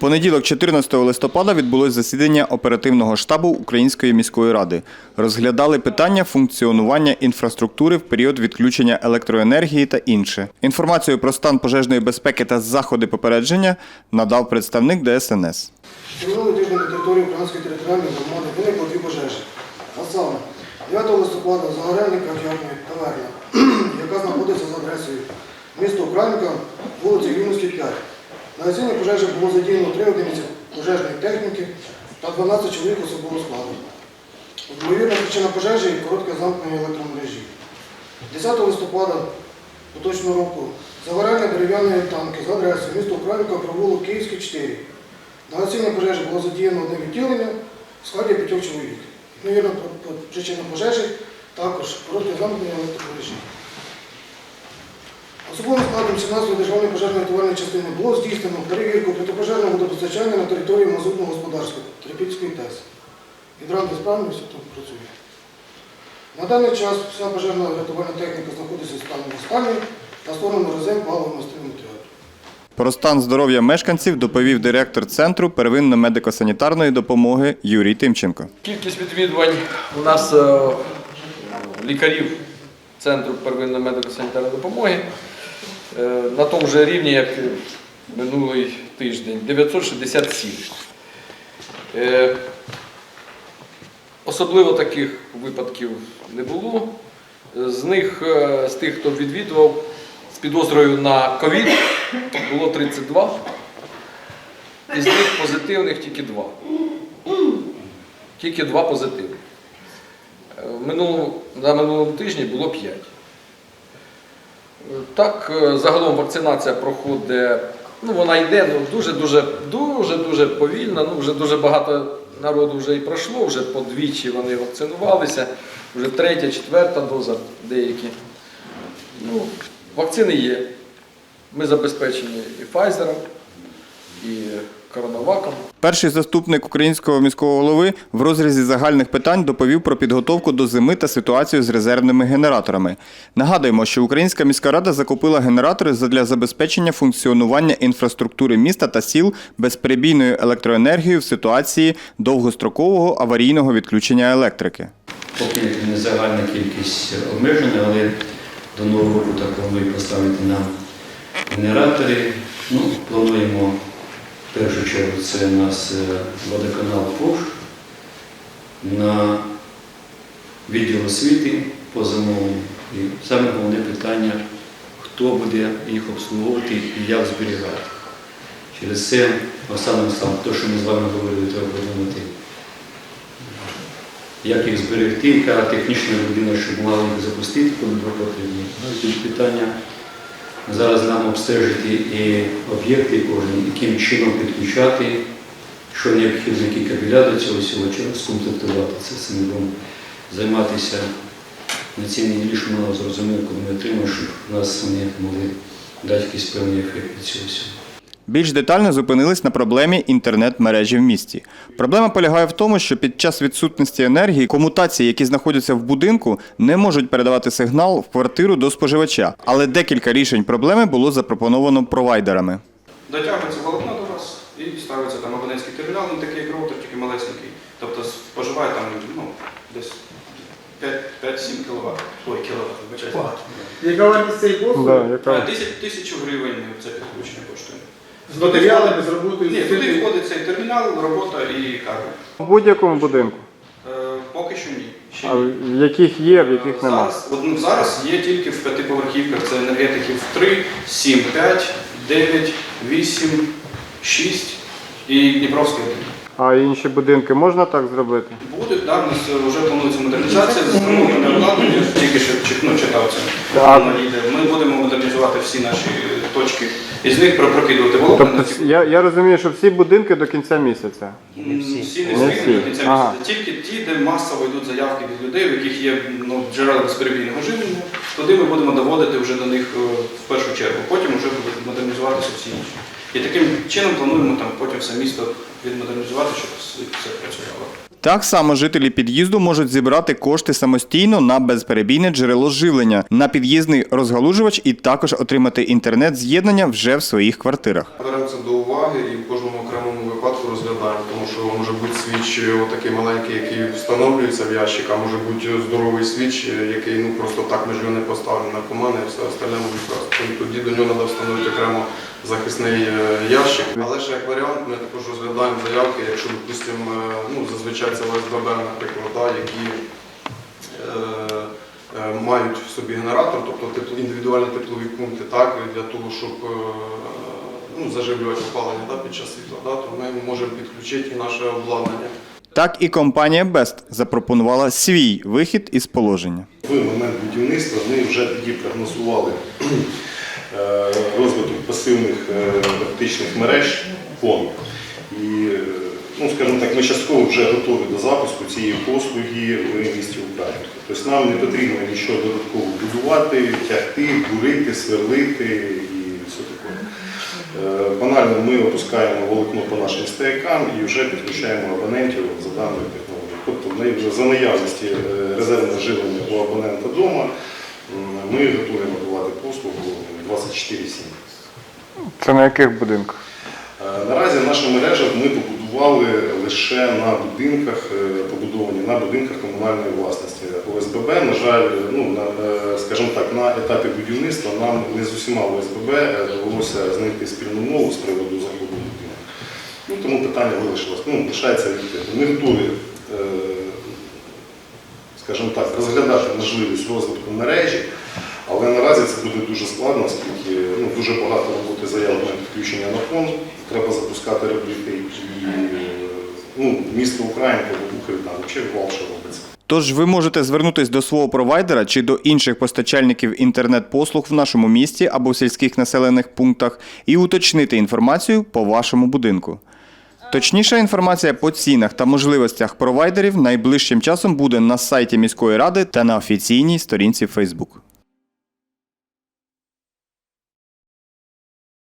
Понеділок, 14 листопада, відбулось засідання оперативного штабу Української міської ради. Розглядали питання функціонування інфраструктури в період відключення електроенергії та інше. Інформацію про стан пожежної безпеки та заходи попередження надав представник ДСНС. Минулий тиждень на території Української територіальної громади виникло дві пожежі. А саме 9 листопада загоряння кав'ярні таверна, яка знаходиться за адресою місто Українка, вулиця Юності 5. На гасіння пожежі було задіяно 3 одиниці пожежної техніки та 12 чоловік особового складу. Ймовірна причина пожежі і – коротке замкнення електромережі. 10 листопада поточного року загорання дерев'яної танки за адресою місто Українка, провулок Київський 4. На гасіння пожежі було задіяно одне відділення в складі п'ятьох чоловік. Ймовірна причина пожежі також коротке замкнення електромережі. Особовим складом 17-ї державної пожежної рятувальної частини було здійснено перевірку протипожежного водопостачання на території мазутного господарства Трипільської ТЕС. Гідрант справний, все тут працює. На даний час вся пожежна рятувальна техніка знаходиться в стані стані та створено резерв паливно-мастильного театру. Про стан здоров'я мешканців доповів директор центру первинно-медико-санітарної допомоги Юрій Тимченко. Кількість відвідувань у нас е, лікарів Центру первинної медико-санітарної допомоги на тому ж рівні, як минулий тиждень 967. Е, Особливо таких випадків не було. З них, е, з тих, хто відвідував з підозрою на ковід, було 32. Із них позитивних тільки два. Тільки два позитивних. Е, на минулому тижні було 5. Так, е, загалом вакцинація проходить, ну вона йде ну, дуже-дуже дуже-дуже повільно. Ну, вже дуже багато народу вже і пройшло, вже подвічі вони вакцинувалися, вже третя, четверта доза деякі. Ну, вакцини є. Ми забезпечені і Pfizer, і коронаваком. Перший заступник українського міського голови в розрізі загальних питань доповів про підготовку до зими та ситуацію з резервними генераторами. Нагадуємо, що Українська міська рада закупила генератори задля забезпечення функціонування інфраструктури міста та сіл безперебійною електроенергією в ситуації довгострокового аварійного відключення електрики. Поки не загальна кількість обмежена, але до нового року так плануємо поставити нам генератори. Ну, плануємо в першу чергу це у нас е, водоканал ФОШ на відділ освіти по замовленню. І саме головне питання, хто буде їх обслуговувати і як зберігати. Через це останнім став те, що ми з вами говорили, треба подумати як їх зберегти, яка технічна людина, щоб могла їх запустити, коли буде потрібно. Ну, зараз нам обстежити і об'єкти кожні, яким чином підключати, що необхідно, які кабеля до цього всього, скомплектувати це будемо займатися на цій неділі, що ми зрозуміли, коли ми отримаємо, щоб нас вони могли дати якийсь певний ефект від цього всього. Більш детально зупинились на проблемі інтернет-мережі в місті. Проблема полягає в тому, що під час відсутності енергії комутації, які знаходяться в будинку, не можуть передавати сигнал в квартиру до споживача. Але декілька рішень проблеми було запропоновано провайдерами. Дотягується волокно до вас і ставиться там абонентський термінал, не такий як роутер, тільки малесенький. Тобто споживає там ну, десь 5-7 кВт. Ой, кіловат, вибачайте. Яка вартість цієї послуги? 10 тисяч гривень це підключення коштує. З матеріалами, з роботою, Ні, туди входить цей термінал, робота і кабель. В будь-якому будинку. Е, поки що ні. Ще А ні. в яких є, в яких нема. Зараз, от, ну, зараз є тільки в п'ятиповерхівках, це енергетиків 3, 7, 5, 9, 8, 6 і Дніпровський 1. А інші будинки можна так зробити? Будуть, да, у нас вже планується модернізація, встановлення обладнання, тільки що чи- ну, читав це. Так. Воно йде. Ми будемо модернізувати всі наші точки, із них пропрокидувати волокна. Тобто на я, я розумію, що всі будинки до кінця місяця. Не всі не Не встигнуть всі. до кінця Ага. місяця. Тільки ті, де масово йдуть заявки від людей, в яких є ну, джерела безперебійного живлення, туди ми будемо доводити вже до них е, в першу чергу. Потім вже будуть модернізуватися всі інші. І таким чином плануємо там потім все місто відмодернізувати, щоб все працювало. Так само жителі під'їзду можуть зібрати кошти самостійно на безперебійне джерело живлення, на під'їзний розгалужувач і також отримати інтернет-з'єднання вже в своїх квартирах. Беремо це до уваги і в кожному окремому розглядаємо, тому що може бути свіч такий маленький, який встановлюється в ящик, а може бути здоровий свіч, який ну просто так між його не поставлено наркомани, і все остальне будуть просто. Тоді до нього треба встановити окремо захисний е, ящик. Але ж як варіант, ми також розглядаємо заявки, якщо, допустимо, е, ну, зазвичай це ОСББ, наприклад, да, які е, е, мають в собі генератор, тобто індивідуальні теплові пункти, так, для того, щоб е, ну, заживлювати опалення да, під час світла, да, то ми можемо підключити і наше обладнання. Так і компанія Best запропонувала свій вихід із положення. В момент будівництва ми вже тоді прогнозували е, розвиток пасивних е, оптичних мереж ПОН. І, е, ну, скажімо так, ми частково вже готові до запуску цієї послуги в місті Українську. Тобто нам не потрібно нічого додатково будувати, тягти, бурити, сверлити і все таке. Е, Банально ми опускаємо волокно по нашим стоякам і вже підключаємо абонентів за даною технологією. Тобто за наявності е, резервного живлення у абонента вдома ми готові надавати послугу 24-7. Це на яких будинках? Е, Наразі наша мережа ми побудували лише на будинках, е, побудовані на будинках комунальної власності. ОСББ, на жаль, ну е, скажімо так, на етапі будівництва нам не з усіма ОСББ е, довелося знайти спільну мову з приводу в будинок. Ну тому питання вирішилось. Ну, лишається відкритим. Ми готові, скажімо так, розглядати можливість розвитку мережі. Наразі це буде дуже складно, оскільки ну, дуже багато роботи заяв на підключення на фонд, треба запускати репліки і ну, місто Українка, Укр, там, чи Вал, що робиться. Тож ви можете звернутись до свого провайдера чи до інших постачальників інтернет-послуг в нашому місті або в сільських населених пунктах і уточнити інформацію по вашому будинку. Точніша інформація по цінах та можливостях провайдерів найближчим часом буде на сайті міської ради та на офіційній сторінці Facebook.